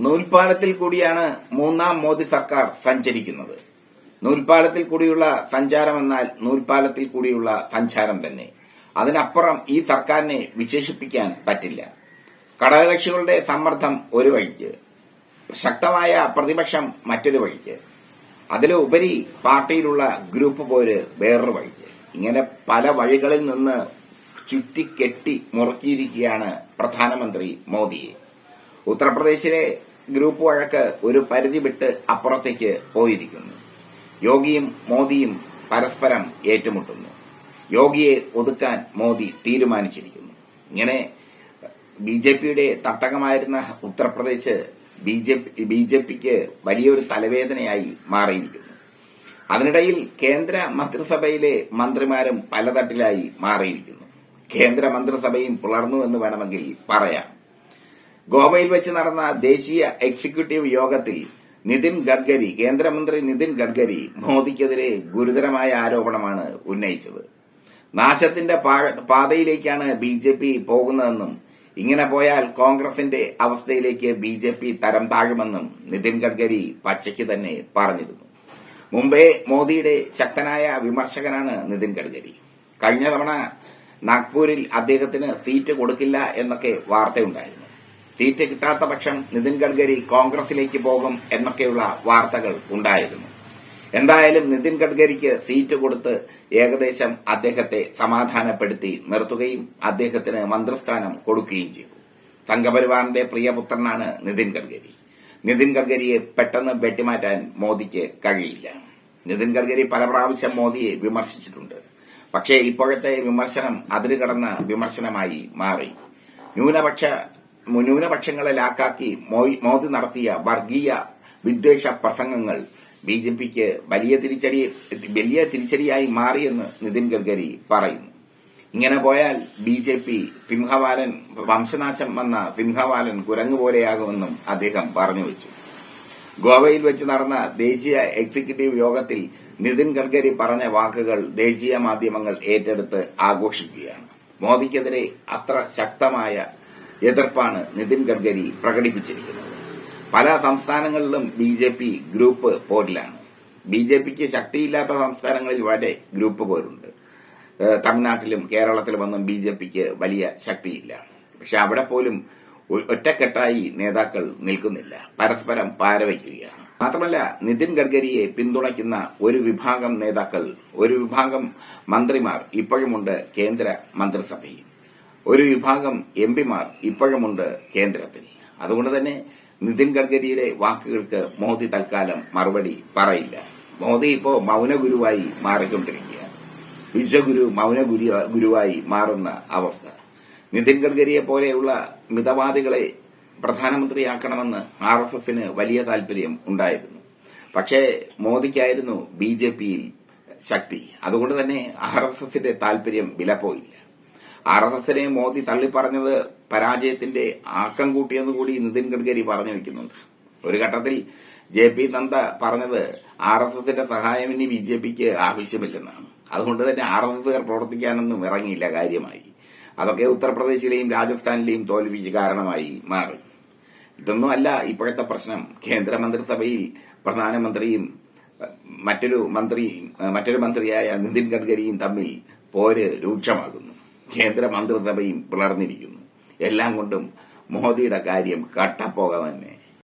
നൂൽപാലത്തിൽ കൂടിയാണ് മൂന്നാം മോദി സർക്കാർ സഞ്ചരിക്കുന്നത്. നൂൽപ്പാലത്തിൽ കൂടിയുള്ള സഞ്ചാരം എന്നാൽ നൂൽപ്പാലത്തിൽ കൂടിയുള്ള സഞ്ചാരം തന്നെ. അതിനപ്പുറം ഈ സർക്കാരിനെ വിശേഷിപ്പിക്കാൻ പറ്റില്ല. ഘടകകക്ഷികളുടെ സമ്മർദ്ദം ഒരു വഴിക്ക്. ശക്തമായ പ്രതിപക്ഷം മറ്റൊരു വഴിക്ക്. അതിലുപരി പാർട്ടിയിലുള്ള ഗ്രൂപ്പ് പോര് വേറൊരു വഴിക്ക്. ഇങ്ങനെ പല വഴികളിൽ നിന്ന് ചുറ്റിക്കെട്ടി മുറുക്കിയിരിക്കുകയാണ് പ്രധാനമന്ത്രി മോദിയെ. ഉത്തർപ്രദേശിലെ ഗ്രൂപ്പ് വഴക്ക് ഒരു പരിധി വിട്ട് അപ്പുറത്തേക്ക് പോയിരിക്കുന്നു. യോഗിയും മോദിയും പരസ്പരം ഏറ്റുമുട്ടുന്നു. യോഗിയെ ഒതുക്കാൻ മോദി തീരുമാനിച്ചിരിക്കുന്നു. ഇങ്ങനെ ബി ജെ പിയുടെ തട്ടകമായിരുന്ന ഉത്തർപ്രദേശ് ബി ജെ പിക്ക് വലിയൊരു തലവേദനയായി മാറിയിരിക്കുന്നു. അതിനിടയിൽ കേന്ദ്ര മന്ത്രിസഭയിലെ മന്ത്രിമാരും പലതട്ടിലായി മാറിയിരിക്കുന്നു. കേന്ദ്ര മന്ത്രിസഭയും പുലർന്നു എന്ന് വേണമെങ്കിൽ പറയാം. ഗോവയിൽ വെച്ച് നടന്ന ദേശീയ എക്സിക്യൂട്ടീവ് യോഗത്തിൽ നിതിൻ ഗഡ്കരി കേന്ദ്രമന്ത്രി നിതിൻ ഗഡ്കരി മോദിക്കെതിരെ ഗുരുതരമായ ആരോപണമാണ് ഉന്നയിച്ചത്. നാശത്തിന്റെ പാതയിലേക്കാണ് ബി ജെ പി പോകുന്നതെന്നും ഇങ്ങനെ പോയാൽ കോൺഗ്രസിന്റെ അവസ്ഥയിലേക്ക് ബി ജെ പി തരം താഴുമെന്നും നിതിൻ ഗഡ്കരി പച്ചയ്ക്ക് തന്നെ പറഞ്ഞിരുന്നു. മുംബൈ മോദിയുടെ ശക്തനായ വിമർശകനാണ് നിതിൻ ഗഡ്കരി. കഴിഞ്ഞ തവണ നാഗ്പൂരിൽ അദ്ദേഹത്തിന് സീറ്റ് കൊടുക്കില്ല എന്നൊക്കെ വാർത്തയുണ്ടായിരുന്നു. സീറ്റ് കിട്ടാത്ത പക്ഷം നിതിൻ ഗഡ്കരി കോൺഗ്രസിലേക്ക് പോകും എന്നൊക്കെയുള്ള വാർത്തകൾ ഉണ്ടായിരുന്നു. എന്തായാലും നിതിൻ ഗഡ്കരിക്ക് സീറ്റ് കൊടുത്ത് ഏകദേശം അദ്ദേഹത്തെ സമാധാനപ്പെടുത്തി നിർത്തുകയും അദ്ദേഹത്തിന് മന്ത്രിസ്ഥാനം കൊടുക്കുകയും ചെയ്തു. സംഘപരിവാറിന്റെ പ്രിയപുത്രനാണ് നിതിൻ ഗഡ്കരി. നിതിൻ ഗഡ്കരിയെ പെട്ടെന്ന് വെട്ടിമാറ്റാൻ മോദിക്ക് കഴിയില്ല. നിതിൻ ഗഡ്കരി പല പ്രാവശ്യം മോദിയെ വിമർശിച്ചിട്ടുണ്ട്. പക്ഷേ ഇപ്പോഴത്തെ വിമർശനം അതിരുകടന്ന വിമർശനമായി മാറി. ന്യൂനപക്ഷ ന്യൂനപക്ഷങ്ങളെ ലാക്കാക്കി മോദി നടത്തിയ വർഗീയ വിദ്വേഷ പ്രസംഗങ്ങൾ ബി ജെ പിക്ക് വലിയ തിരിച്ചടി വലിയ തിരിച്ചടിയായി മാറിയെന്ന് നിതിൻ ഗഡ്കരി പറയുന്നു. ഇങ്ങനെ പോയാൽ ബി ജെ പി സിംഹവാലൻ വംശനാശം വന്ന സിംഹവാലൻ കുരങ്ങു പോലെയാകുമെന്നും അദ്ദേഹം പറഞ്ഞു വെച്ചു. ഗോവയിൽ വെച്ച് നടന്ന ദേശീയ എക്സിക്യൂട്ടീവ് യോഗത്തിൽ നിതിൻ ഗഡ്കരി പറഞ്ഞ വാക്കുകൾ ദേശീയ മാധ്യമങ്ങൾ ഏറ്റെടുത്ത് ആഘോഷിക്കുകയാണ്. മോദിക്കെതിരെ അത്ര ശക്തമായ എതിർപ്പാണ് നിതിൻ ഗഡ്കരി പ്രകടിപ്പിച്ചിരിക്കുന്നത്. പല സംസ്ഥാനങ്ങളിലും ബി ജെ പി ഗ്രൂപ്പ് പോരിലാണ്. ബി ജെ പിക്ക് ശക്തിയില്ലാത്ത സംസ്ഥാനങ്ങളിൽ വരെ ഗ്രൂപ്പ് പോരുണ്ട്. തമിഴ്നാട്ടിലും കേരളത്തിലുമൊന്നും ബി ജെ പിക്ക് വലിയ ശക്തിയില്ല. പക്ഷെ അവിടെ പോലും ഒറ്റക്കെട്ടായി നേതാക്കൾ നിൽക്കുന്നില്ല. പരസ്പരം പാരവയ്ക്കുകയാണ്. മാത്രമല്ല നിതിൻ ഗഡ്കരിയെ പിന്തുണയ്ക്കുന്ന ഒരു വിഭാഗം നേതാക്കൾ ഒരു വിഭാഗം മന്ത്രിമാർ ഇപ്പോഴുമുണ്ട് കേന്ദ്ര മന്ത്രിസഭയിൽ. ഒരു വിഭാഗം എം പിമാർ ഇപ്പോഴുമുണ്ട് കേന്ദ്രത്തിൽ. അതുകൊണ്ട് തന്നെ നിതിൻ ഗഡ്കരിയുടെ വാക്കുകൾക്ക് മോദി തൽക്കാലം മറുപടി പറയില്ല. മോദി ഇപ്പോ മൗനഗുരുവായി മാറിക്കൊണ്ടിരിക്കുകയാണ്. വിശ്വഗുരു മൗനഗുരു ഗുരുവായി മാറുന്ന അവസ്ഥ. നിതിൻ ഗഡ്കരിയെ പോലെയുള്ള മിതവാദികളെ പ്രധാനമന്ത്രിയാക്കണമെന്ന് ആർ എസ് എസിന് വലിയ താൽപര്യം ഉണ്ടായിരുന്നു. പക്ഷേ മോദിക്കായിരുന്നു ബി ജെ പിയിൽ ശക്തി. അതുകൊണ്ട് തന്നെ ആർ എസ് എസിന്റെ താൽപര്യം വിലപ്പോയില്ല. ആർ എസ് എസിനെ മോദി തള്ളിപ്പറഞ്ഞത് പരാജയത്തിന്റെ ആക്കം കൂട്ടിയെന്ന് കൂടി നിതിൻ ഗഡ്കരി പറഞ്ഞു വെക്കുന്നുണ്ട്. ഒരു ഘട്ടത്തിൽ ജെ പി നന്ദ പറഞ്ഞത് ആർ എസ് എസിന്റെ സഹായം ഇനി ബി ജെ പിക്ക് ആവശ്യമില്ലെന്നാണ്. അതുകൊണ്ട് തന്നെ ആർ എസ് എസുകാർ പ്രവർത്തിക്കാനൊന്നും ഇറങ്ങിയില്ല കാര്യമായി. അതൊക്കെ ഉത്തർപ്രദേശിലെയും രാജസ്ഥാനിലെയും തോൽവിക്ക് കാരണമായി മാറി. ഇതൊന്നും അല്ല ഇപ്പോഴത്തെ പ്രശ്നം. കേന്ദ്രമന്ത്രിസഭയിൽ പ്രധാനമന്ത്രിയും മറ്റൊരു മന്ത്രി മറ്റൊരു മന്ത്രിയായ നിതിൻ ഗഡ്കരിയും തമ്മിൽ പോര് രൂക്ഷമാകുന്നു. കേന്ദ്ര മന്ത്രിസഭയും പിളർന്നിരിക്കുന്നു. എല്ലാം കൊണ്ടും മോദിയുടെ കാര്യം കട്ടപ്പോക തന്നെ